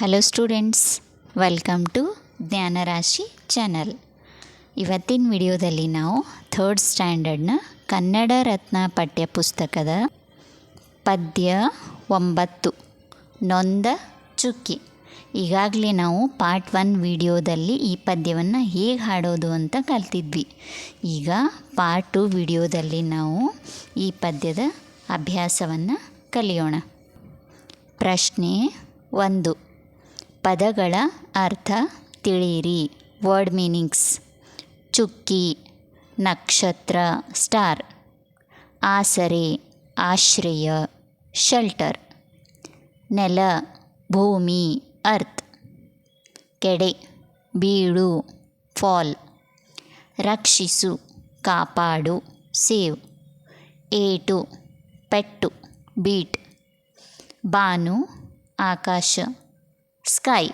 Hello students welcome to Jnanarashi channel ಇವತ್ತಿನ ವಿಡಿಯೋದಲ್ಲಿ ನಾವು ಥರ್ಡ್ ಸ್ಟ್ಯಾಂಡರ್ಡ್ನ ಕನ್ನಡ ರತ್ನ ಪಠ್ಯಪುಸ್ತಕದ ಪದ್ಯ ಒಂಬತ್ತು, ನೊಂದ, ಚುಕ್ಕಿ. ಈಗಾಗಲೇ ನಾವು ಪಾರ್ಟ್ ಒನ್ ವಿಡಿಯೋದಲ್ಲಿ ಈ ಪದ್ಯವನ್ನು ಹೇಗೆ ಹಾಡೋದು ಅಂತ ಕಲ್ತಿದ್ವಿ. ಈಗ ಪಾರ್ಟ್ ಟು ವಿಡಿಯೋದಲ್ಲಿ ನಾವು ಈ ಪದ್ಯದ ಅಭ್ಯಾಸವನ್ನು ಕಲಿಯೋಣ. ಪ್ರಶ್ನೆ ಒಂದು ಪದಗಳ ಅರ್ಥ ತಿಳಿಯಿರಿ. ವರ್ಡ್ ಮೀನಿಂಗ್ಸ್ ಚುಕ್ಕಿ, ನಕ್ಷತ್ರ ಸ್ಟಾರ್ ಆಸರೆ, ಆಶ್ರಯ ಶೆಲ್ಟರ್ ನೆಲ, ಭೂಮಿ ಅರ್ತ್ ಕೆಡೆ ಬೀಳು ಫಾಲ್ ರಕ್ಷಿಸು, ಕಾಪಾಡು, ಸೇವ್. ಏಟು, ಪೆಟ್ಟು, ಬೀಟ್. ಬಾನು, ಆಕಾಶ. ಸ್ಕೈ.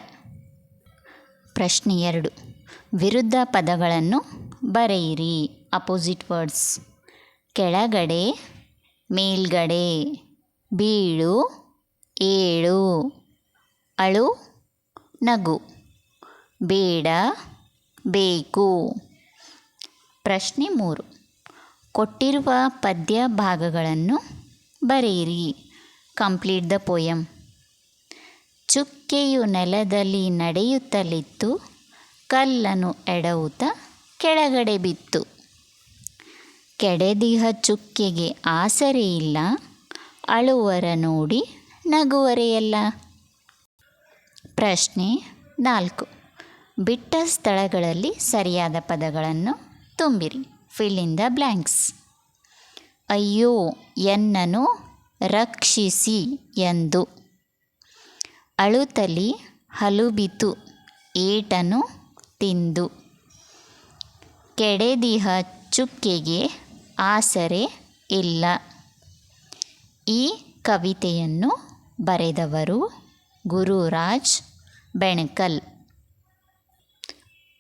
ಪ್ರಶ್ನೆ ಎರಡು. ವಿರುದ್ಧ ಪದಗಳನ್ನು ಬರೆಯಿರಿ. Opposite words. ಕೆಳಗಡೆ, ಮೇಲ್ಗಡೆ, ಬೀಳು, ಏಳು. ಅಳು, ನಗು. ಬೇಡ, ಬೇಕು. ಪ್ರಶ್ನೆ ಮೂರು. ಕೊಟ್ಟಿರುವ ಪದ್ಯ ಭಾಗಗಳನ್ನು ಬರೆಯಿರಿ. ಕಂಪ್ಲೀಟ್ ದ ಪೋಯಮ್ ಚುಕ್ಕೆಯು ನೆಲದಲ್ಲಿ ನಡೆಯುತ್ತಲಿತ್ತು. ಕಲ್ಲನ್ನು ಎಡವುತ ಕೆಳಗಡೆ ಬಿತ್ತು. ಕೆಡೆದಿಹ ಚುಕ್ಕೆಗೆ ಆಸರೆ ಇಲ್ಲ ಅಳುವರ ನೋಡಿ ನಗುವರೆಯಲ್ಲ. ಪ್ರಶ್ನೆ ನಾಲ್ಕು. ಬಿಟ್ಟ ಸ್ಥಳಗಳಲ್ಲಿ ಸರಿಯಾದ ಪದಗಳನ್ನು ತುಂಬಿರಿ. ಫಿಲ್ ಇನ್ ದ ಬ್ಲ್ಯಾಂಕ್ಸ್ ಅಯ್ಯೋ ಎನ್ನನು ರಕ್ಷಿಸಿ ಎಂದು. ಅಳುತ್ತಲಿ ಹಲುಬಿತು, ಏಟನು ತಿಂದು. ಕೆಡೆದಿಹ ಚುಕ್ಕೆಗೆ ಆಸರೆ ಇಲ್ಲ. ಈ ಕವಿತೆಯನ್ನು ಬರೆದವರು ಗುರುರಾಜ್ ಬೆಣಕಲ್.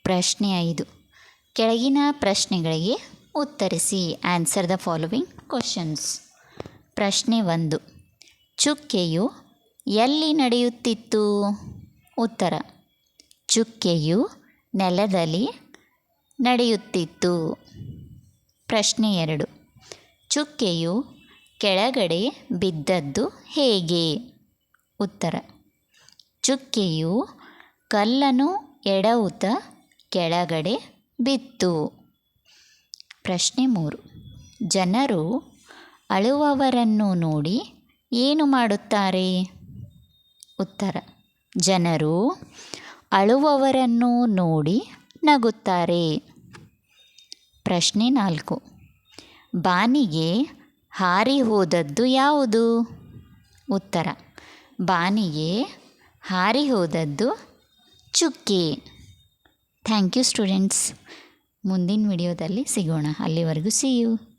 ಪ್ರಶ್ನೆ ಐದು. ಕೆಳಗಿನ ಪ್ರಶ್ನೆಗಳಿಗೆ ಉತ್ತರಿಸಿ ಆನ್ಸರ್ ದ ಫಾಲೋವಿಂಗ್ ಕ್ವಶನ್ಸ್ ಪ್ರಶ್ನೆ ಒಂದು. ಚುಕ್ಕೆಯು ಎಲ್ಲಿ ನಡೆಯುತ್ತಿತ್ತು? ಉತ್ತರ. ಚುಕ್ಕೆಯು ನೆಲದಲ್ಲಿ ನಡೆಯುತ್ತಿತ್ತು. ಪ್ರಶ್ನೆ ಎರಡು. ಚುಕ್ಕೆಯು ಕೆಳಗಡೆ ಬಿದ್ದದ್ದು ಹೇಗೆ? ಉತ್ತರ. ಚುಕ್ಕೆಯು ಕಲ್ಲನ್ನು ಎಡವುತ ಕೆಳಗಡೆ ಬಿತ್ತು. ಪ್ರಶ್ನೆ ಮೂರು. ಜನರು ಅಳುವವರನ್ನು ನೋಡಿ ಏನು ಮಾಡುತ್ತಾರೆ? ಉತ್ತರ. ಜನರು ಅಳುವವರನ್ನು ನೋಡಿ ನಗುತ್ತಾರೆ. ಪ್ರಶ್ನೆ ನಾಲ್ಕು. ಬಾನಿಗೆ ಹಾರಿ ಹೋದದ್ದು ಯಾವುದು? ಉತ್ತರ. ಬಾನಿಗೆ ಹಾರಿ ಹೋದದ್ದು ಚುಕ್ಕಿ. Thank you students. ಮುಂದಿನ ವಿಡಿಯೋದಲ್ಲಿ ಸಿಗೋಣ. ಅಲ್ಲಿವರೆಗೂ ಸಿ ಯು.